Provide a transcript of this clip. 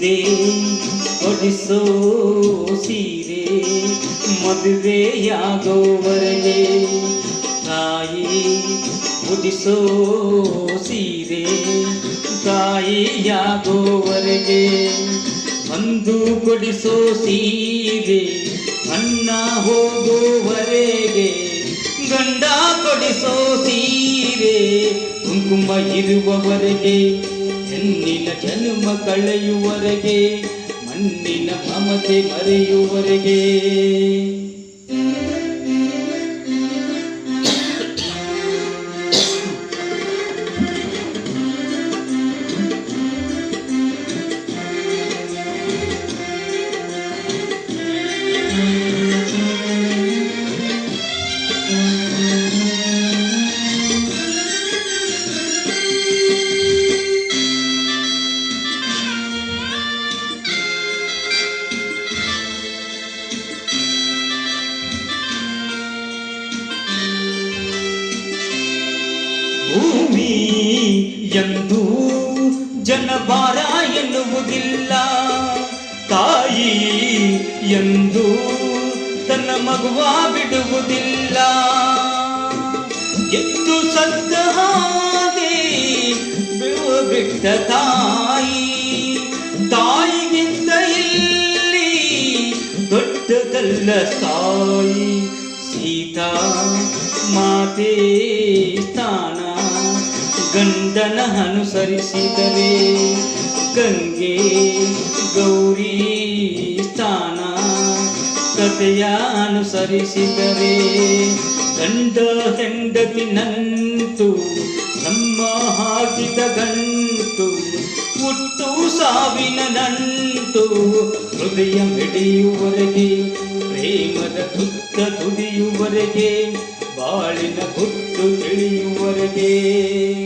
ತಂದೆ ಕೊಡಿಸೋ ಸೀರೆ ಮದುವೆಯಾಗೋವರೆಗೆ ತಾಯಿ ಹೊಡಿಸೋ ಸೀರೆ ತಾಯಿಯಾಗೋವರೆಗೆ ಬಂದು ಕೊಡಿಸೋ ಸೀರೆ ಅನ್ನ ಹೋಗುವವರೆಗೆ ಗಂಡ ಕೊಡಿಸೋ ಸೀರೆ ಕುಂಕುಮ ಇರುವವರೆಗೆ. ಹೆಣ್ಣಿನ ಜನ್ಮ ಕಳೆಯುವರೆಗೆ ಮಣ್ಣಿನ ಮಮತೆ ಮರೆಯುವವರೆಗೆ. ಭೂಮಿ ಎಂದು ಜನಬಾರ ಎನ್ನುವುದಿಲ್ಲ. ತಾಯಿ ಎಂದು ತನ್ನ ಮಗುವ ಬಿಡುವುದಿಲ್ಲ. ಎಂದು ಸತ್ತ ಹಾಗೆ ಬಿಟ್ಟ ತಾಯಿ. ತಾಯಿಗಿಂತ ಇಲ್ಲಿ ದೊಡ್ಡದಲ್ಲ ತಾಯಿ ಸೀತಾ, ಮಾತೇ, ಸ್ಥಾನ. ಗಂಡನ ಅನುಸರಿಸಿದರೆ ಗಂಗೆ, ಗೌರಿ, ಸ್ಥಾನ ಕಥೆಯ ಅನುಸರಿಸಿದರೆ ಗಂಡ ಹೆಂಡತಿ ನಂತು, ನಮ್ಮ ಹಾಕಿದ ಗಂಟು, ಹುಟ್ಟು ಸಾವಿನ ನಂಟು ಹೃದಯ ಮಿಡಿಯುವರೆಗೆ, ಪ್ರೇಮದ ತುತ್ತ ತುಡಿಯುವರೆಗೆ ಬಾಳಿನ ಹುಟ್ಟು ತಿಳಿಯುವವರೆಗೆ